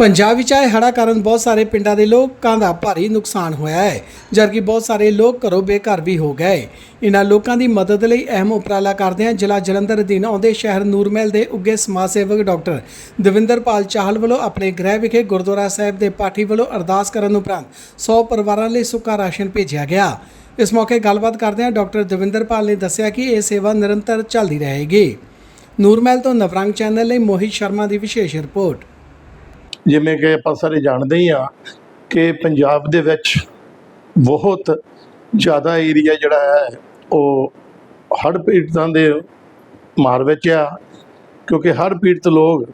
ਪੰਜਾਬ ਵਿੱਚ ਆਏ ਹੜ੍ਹਾਂ ਕਾਰਨ ਬਹੁਤ ਸਾਰੇ ਪਿੰਡਾਂ ਦੇ ਲੋਕਾਂ ਦਾ ਭਾਰੀ ਨੁਕਸਾਨ ਹੋਇਆ ਹੈ, ਜਦਕਿ ਬਹੁਤ ਸਾਰੇ ਲੋਕ ਘਰੋਂ ਬੇਘਰ ਵੀ ਹੋ ਗਏ ਇਹਨਾਂ ਲੋਕਾਂ ਦੀ ਮਦਦ ਲਈ ਅਹਿਮ ਉਪਰਾਲਾ ਕਰਦੇ ਹਨ ਜ਼ਿਲ੍ਹਾ ਜਲੰਧਰ ਅਧੀਨ ਆਉਂਦੇ ਸ਼ਹਿਰ ਨੂਰਮਹਿਲ ਦੇ ਉੱਗੇ ਸਮਾਜ ਸੇਵਕ ਡਾਕਟਰ ਦਵਿੰਦਰਪਾਲ ਚਾਹਲ ਵੱਲੋਂ ਆਪਣੇ ਗ੍ਰਹਿ ਵਿਖੇ ਗੁਰਦੁਆਰਾ ਸਾਹਿਬ ਦੇ ਪਾਠੀ ਵੱਲੋਂ ਅਰਦਾਸ ਕਰਨ ਉਪਰੰਤ 100 ਪਰਿਵਾਰਾਂ ਲਈ ਸੁੱਕਾ ਰਾਸ਼ਨ ਭੇਜਿਆ ਗਿਆ। ਇਸ ਮੌਕੇ ਗੱਲਬਾਤ ਕਰਦਿਆਂ ਡਾਕਟਰ ਦਵਿੰਦਰਪਾਲ ਨੇ ਦੱਸਿਆ ਕਿ ਇਹ ਸੇਵਾ ਨਿਰੰਤਰ ਚੱਲਦੀ ਰਹੇਗੀ। ਨੂਰਮਹਿਲ ਤੋਂ ਨਵਰੰਗ ਚੈਨਲ ਲਈ ਮੋਹਿਤ ਸ਼ਰਮਾ ਦੀ ਵਿਸ਼ੇਸ਼ ਰਿਪੋਰਟ। ਜਿਵੇਂ ਕਿ ਆਪਾਂ ਸਾਰੇ ਜਾਣਦੇ ਹੀ ਆ ਕਿ ਪੰਜਾਬ ਦੇ ਵਿੱਚ ਬਹੁਤ ਜ਼ਿਆਦਾ ਏਰੀਆ ਜਿਹੜਾ ਹੈ, ਉਹ ਹੜ੍ਹ ਪੀੜਤਾਂ ਦੇ ਮਾਰ ਵਿੱਚ ਆ, ਕਿਉਂਕਿ ਹੜ੍ਹ ਪੀੜਤ ਲੋਕ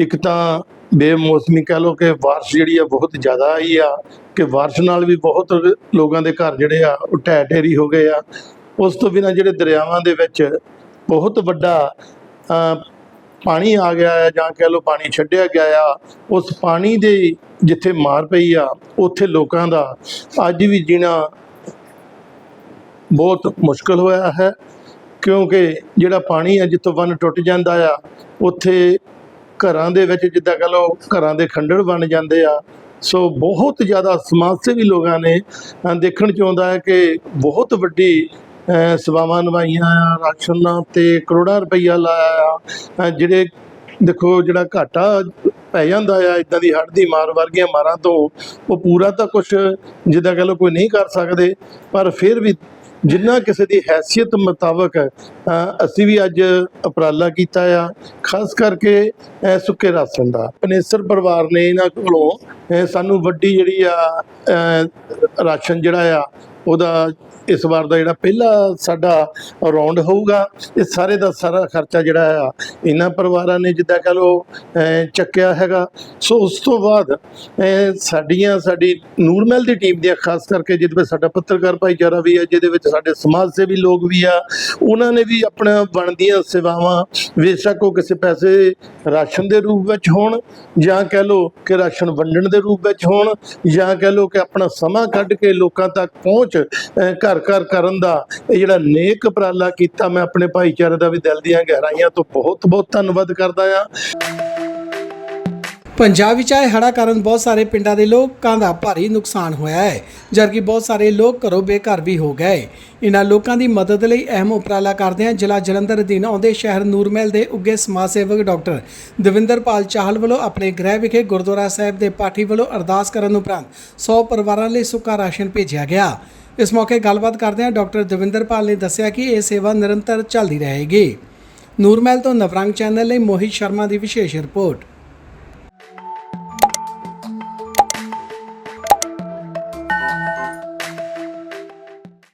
ਇੱਕ ਤਾਂ ਬੇਮੌਸਮੀ ਕਹਿ ਲੋ ਕਿ ਬਾਰਿਸ਼ ਜਿਹੜੀ ਆ ਬਹੁਤ ਜ਼ਿਆਦਾ ਆਈ ਆ, ਕਿ ਬਾਰਿਸ਼ ਨਾਲ ਵੀ ਬਹੁਤ ਲੋਕਾਂ ਦੇ ਘਰ ਜਿਹੜੇ ਆ, ਉਹ ਢਹਿ ਢੇਰੀ ਹੋ ਗਏ ਆ। ਉਸ ਤੋਂ ਬਿਨਾਂ ਜਿਹੜੇ ਦਰਿਆਵਾਂ ਦੇ ਵਿੱਚ ਬਹੁਤ ਵੱਡਾ ਪਾਣੀ ਆ ਗਿਆ ਹੈ ਜਾਂ ਕਹਿ ਲਓ ਪਾਣੀ ਛੱਡਿਆ ਗਿਆ ਆ, ਉਸ ਪਾਣੀ ਦੇ ਜਿੱਥੇ ਮਾਰ ਪਈ ਆ, ਉੱਥੇ ਲੋਕਾਂ ਦਾ ਅੱਜ ਵੀ ਜੀਣਾ ਬਹੁਤ ਮੁਸ਼ਕਲ ਹੋਇਆ ਹੈ, ਕਿਉਂਕਿ ਜਿਹੜਾ ਪਾਣੀ ਆ ਜਿੱਥੋਂ ਬੰਨ ਟੁੱਟ ਜਾਂਦਾ ਆ, ਉੱਥੇ ਘਰਾਂ ਦੇ ਵਿੱਚ ਜਿੱਦਾਂ ਕਹ ਲਓ ਘਰਾਂ ਦੇ ਖੰਡਰ ਬਣ ਜਾਂਦੇ ਆ। ਸੋ ਬਹੁਤ ਜ਼ਿਆਦਾ ਸਮਾਜ ਸੇਵੀ ਲੋਕਾਂ ਨੇ ਦੇਖਣ ਚ ਆਉਂਦਾ ਹੈ ਕਿ ਬਹੁਤ ਵੱਡੀ ਸੇਵਾਵਾਂ ਨਿਭਾਈਆਂ, ਰਾਸ਼ਨ ਤੇ ਕਰੋੜਾਂ ਰੁਪਈਆ ਲਾਇਆ ਆ। ਜਿਹੜੇ ਦੇਖੋ ਜਿਹੜਾ ਘਾਟਾ ਪੈ ਜਾਂਦਾ ਆ ਇਦਾਂ ਦੀ ਹੜ੍ਹ ਦੀ ਮਾਰ ਵਰਗੀਆਂ ਮਾਰਾਂ ਤੋਂ ਉਹ ਪੂਰਾ ਤਾਂ ਕੁਝ ਜਿੱਦਾਂ ਕਹ ਲਓ ਕੋਈ ਨਹੀਂ ਕਰ ਸਕਦੇ, ਪਰ ਫਿਰ ਵੀ ਜਿੰਨਾ ਕਿਸੇ ਦੀ ਹੈਸੀਅਤ ਮੁਤਾਬਕ ਅਸੀਂ ਵੀ ਅੱਜ ਉਪਰਾਲਾ ਕੀਤਾ ਆ, ਖਾਸ ਕਰਕੇ ਸੁੱਕੇ ਰਾਸ਼ਨ ਦਾ। ਪਨੇਸਰ ਪਰਿਵਾਰ ਨੇ ਇਹਨਾਂ ਕੋਲੋਂ ਸਾਨੂੰ ਵੱਡੀ ਜਿਹੜੀ ਆ ਰਾਸ਼ਨ ਜਿਹੜਾ ਆ, ਉਹਦਾ ਇਸ ਵਾਰ ਦਾ ਜਿਹੜਾ ਪਹਿਲਾ ਸਾਡਾ ਰਾਉਂਡ ਹੋਊਗਾ, ਇਹ ਸਾਰੇ ਦਾ ਸਾਰਾ ਖਰਚਾ ਜਿਹੜਾ ਆ, ਇਹਨਾਂ ਪਰਿਵਾਰਾਂ ਨੇ ਜਿੱਦਾਂ ਕਹ ਲਓ ਚੱਕਿਆ ਹੈਗਾ। ਸੋ ਉਸ ਤੋਂ ਬਾਅਦ ਸਾਡੀਆਂ, ਸਾਡੀ ਨੂਰਮਹਿਲ ਦੀ ਟੀਮ ਦੀਆਂ, ਖਾਸ ਕਰਕੇ ਜਿਹਦੇ ਵਿੱਚ ਸਾਡਾ ਪੱਤਰਕਾਰ ਭਾਈਚਾਰਾ ਵੀ ਆ, ਜਿਹਦੇ ਵਿੱਚ ਸਾਡੇ ਸਮਾਜ ਸੇਵੀ ਲੋਕ ਵੀ ਆ ਉਹਨਾਂ ਨੇ ਵੀ ਆਪਣਾ ਬਣਦੀਆਂ ਸੇਵਾਵਾਂ, ਬੇਸ਼ੱਕ ਉਹ ਕਿਸੇ ਪੈਸੇ ਰਾਸ਼ਨ ਦੇ ਰੂਪ ਵਿੱਚ ਹੋਣ, ਜਾਂ ਕਹਿ ਲਓ ਕਿ ਰਾਸ਼ਨ ਵੰਡਣ ਦੇ ਰੂਪ ਵਿੱਚ ਹੋਣ, ਜਾਂ ਕਹਿ ਲਓ ਕਿ ਆਪਣਾ ਸਮਾਂ ਕੱਢ ਕੇ ਲੋਕਾਂ ਤੱਕ ਪਹੁੰਚ ਘਰ ਘਰ ਕਰਨ ਦਾ ਇਹ ਜਿਹੜਾ ਨੇਕ ਉਪਰਾਲਾ ਕੀਤਾ, ਮੈਂ ਆਪਣੇ ਭਾਈਚਾਰੇ ਦਾ ਵੀ ਦਿਲ ਦੀਆਂ ਗਹਿਰਾਈਆਂ ਤੋਂ ਬਹੁਤ ਬਹੁਤ ਧੰਨਵਾਦ ਕਰਦਾ ਆ ਪੰਜਾਬ ਵਿੱਚ ਆਏ ਹੜ੍ਹਾਂ ਕਾਰਨ ਬਹੁਤ ਸਾਰੇ ਪਿੰਡਾਂ ਦੇ ਲੋਕਾਂ ਦਾ ਭਾਰੀ ਨੁਕਸਾਨ ਹੋਇਆ ਹੈ, ਜਦਕਿ ਬਹੁਤ ਸਾਰੇ ਲੋਕ ਘਰੋਂ ਬੇਘਰ ਵੀ ਹੋ ਗਏ ਇਹਨਾਂ ਲੋਕਾਂ ਦੀ ਮਦਦ ਲਈ ਅਹਿਮ ਉਪਰਾਲਾ ਕਰਦੇ ਹਨ ਜ਼ਿਲ੍ਹਾ ਜਲੰਧਰ ਅਧੀਨ ਆਉਂਦੇ ਸ਼ਹਿਰ ਨੂਰਮਹਿਲ ਦੇ ਉੱਗੇ ਸਮਾਜ ਸੇਵਕ ਡਾਕਟਰ ਦਵਿੰਦਰਪਾਲ ਚਾਹਲ ਵੱਲੋਂ ਆਪਣੇ ਗ੍ਰਹਿ ਵਿਖੇ ਗੁਰਦੁਆਰਾ ਸਾਹਿਬ ਦੇ ਪਾਠੀ ਵੱਲੋਂ ਅਰਦਾਸ ਕਰਨ ਉਪਰੰਤ 100 ਪਰਿਵਾਰਾਂ ਲਈ ਸੁੱਕਾ ਰਾਸ਼ਨ ਭੇਜਿਆ ਗਿਆ। ਇਸ ਮੌਕੇ ਗੱਲਬਾਤ ਕਰਦਿਆਂ ਡਾਕਟਰ ਦਵਿੰਦਰਪਾਲ ਨੇ ਦੱਸਿਆ ਕਿ ਇਹ ਸੇਵਾ ਨਿਰੰਤਰ ਚੱਲਦੀ ਰਹੇਗੀ। ਨੂਰਮਹਿਲ ਤੋਂ ਨਵਰੰਗ ਚੈਨਲ ਲਈ ਮੋਹਿਤ ਸ਼ਰਮਾ ਦੀ ਵਿਸ਼ੇਸ਼ ਰਿਪੋਰਟ।